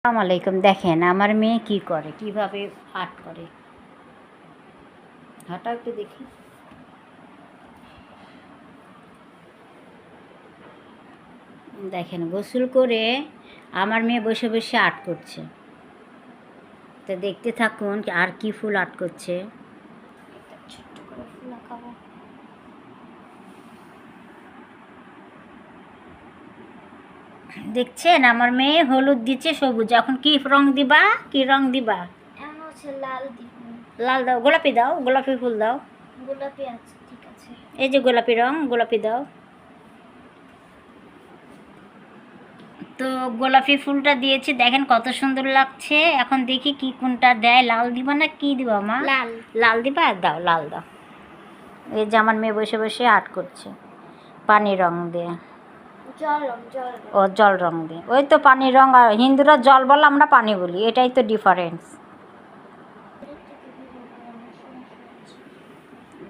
আসসালামু আলাইকুম। দেখেন, আমার মেয়ে কি করে, কীভাবে আর্ট করে। হাঁটা একটু দেখি। দেখেন, গোসল করে আমার মেয়ে বসে বসে আর্ট করছে। তো দেখতে থাকুন, আর কি ফুল আর্ট করছে। ছোট্ট করে ফুল আঁকাবো। দেখছেন? আমার মেয়ে হলুদ দিচ্ছে সবুজ। এখন কি রং দিবা? কি রং দিবা? লাল লাল দাও। গোলাপি দাও। গোলাপি ফুল দাও। গোলাপি আছে ঠিক আছে। এই যে গোলাপি রং গোলাপি দাও। তো গোলাপি ফুলটা দিয়েছি। দেখেন কত সুন্দর লাগছে। এখন দেখি কি কোনটা দেয়। লাল দিবা না কি দিবা মা? লাল। লাল দিবা? দাও লাল দাও। এই যে আমার মেয়ে বসে বসে আর্ট করছে। পানি রং দিয়ে। ও, জল রং দিয়ে। ওই তো পানি রং আর হিন্দুরা জল বলে আমরা পানি বলি, এটাই তো ডিফারেন্স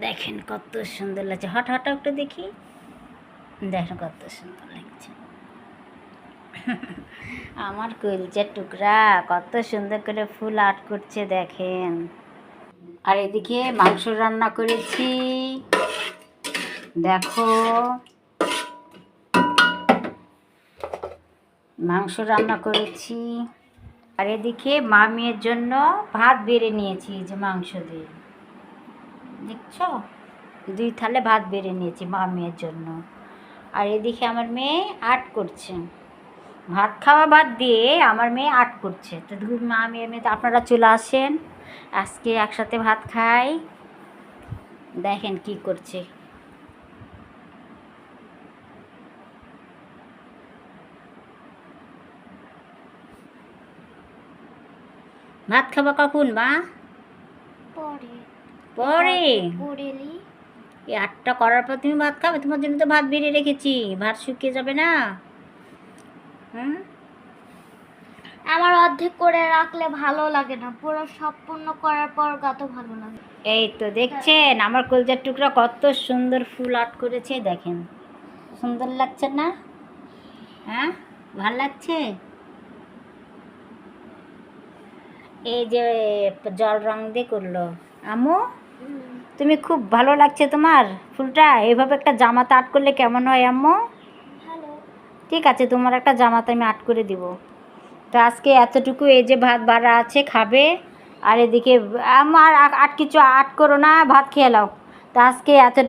দেখেন কত সুন্দর লাগছে। হট হট একটু দেখি। দেখেন কত সুন্দর লাগছে। আমার কলচার টুকরা, কত সুন্দর করে ফুল আর্ট করছে, দেখেন। আর এদিকে মাংস রান্না করেছি। দেখো। মাংস রান্না করেছি। আর এদিকে মা মেয়ের জন্য ভাত বেড়ে নিয়েছি যে মাংস দিয়ে। দেখছ? দুই থালে ভাত বেড়ে নিয়েছি মা মেয়ের জন্য। আর এদিকে আমার মেয়ে আট করছে। ভাত খাওয়া ভাত দিয়ে আমার মেয়ে আট করছে। তো দুই মা মেয়ে তো আপনারা চলে আসেন। আজকে একসাথে ভাত খাই। দেখেন কি করছে। ভাত খাবা কখন মা? পরে। পরে? এই আটটা করার পর তুমি ভাত খাবে তোমার জন্য তো ভাত বেরিয়ে রেখেছি ভাত শুকিয়ে যাবে না। হুম? আমার অর্ধেক করে রাখলে ভালো লাগে না পুরো সম্পূর্ণ করার পর কত ভালো লাগে। এই তো দেখছেন আমার কলজার টুকরা কত সুন্দর ফুল আর্ট করেছে দেখেন। সুন্দর লাগছে না? হ্যাঁ? ভালো লাগছে? এই যে জল রং দিয়ে করল। আমু তুমি খুব ভালো লাগছে তোমার ফুলটা। এইভাবে একটা জামাতে আর্ট করলে কেমন হয় আম্মু? ঠিক আছে তোমার একটা জামাতে আমি আর্ট করে দিব। তো আজকে এতটুকু এই যে ভাত বাড়া আছে খাবে। আর এদিকে আমার আর কিছু আর্ট করো না ভাত খেয়ে নাও। তো আজকে এত